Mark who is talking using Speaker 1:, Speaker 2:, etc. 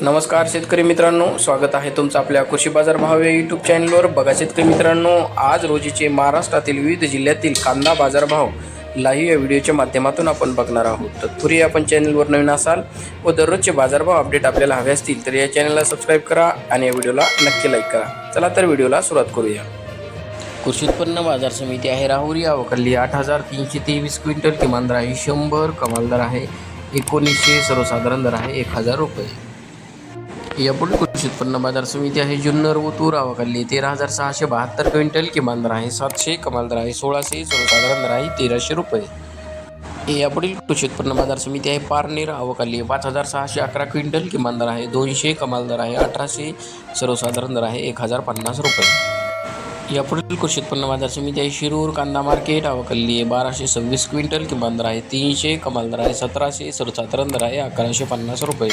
Speaker 1: नमस्कार शेतकरी मित्रांनो स्वागत आहे तुमचं आपल्या कृषी बाजार भाव या यूट्यूब चॅनलवर बघा शेतकरी मित्रांनो आज रोजीचे महाराष्ट्रातील विविध जिल्ह्यातील कांदा बाजारभाव लाईव्ह या व्हिडिओच्या माध्यमातून आपण बघणार आहोत. तत्पूर्वी आपण चॅनलवर नवीन असाल व दररोजचे बाजारभाव अपडेट आपल्याला हवे असतील तर या चॅनलला सबस्क्राईब करा आणि या व्हिडिओला नक्की लाईक करा. चला तर व्हिडिओला सुरुवात करूया. कृषी उत्पन्न बाजार समिती आहे राहुरी अवकल्ली आठ हजार तीनशे तेवीस क्विंटल किमान दर आहे शंभर कमाल दर आहे एकोणीसशे सर्वसाधारण दर आहे एक हजार रुपये. यापुढील कृषी उत्पन्न बाजार समिती आहे. जुन्नर व तूर अवकल्ली तेरा हजार सहाशे बहात्तर क्विंटल किमान दर आहे. सातशे कमाल दर आहे. सोळाशे सर्वसाधारण दर आहे. तेराशे रुपये. यापुढील कृषी उत्पन्न बाजार समिती आहे. पारनेर अवकाली पाच हजार सहाशे अकरा क्विंटल किमान दर आहे. दोनशे कमाल दर आहे. अठराशे सर्वसाधारण दर आहे. एक हजार पन्नास रुपये. यापुढील कृषी उत्पन्न बाजार समिती आहे. शिरूर कांदा मार्केट अवकल्ली आहे बाराशे सव्वीस क्विंटल किमान दर आहे. तीनशे कमाल दर आहे. सतराशे सर्वसाधारण दर आहे. अकराशे पन्नास रुपये.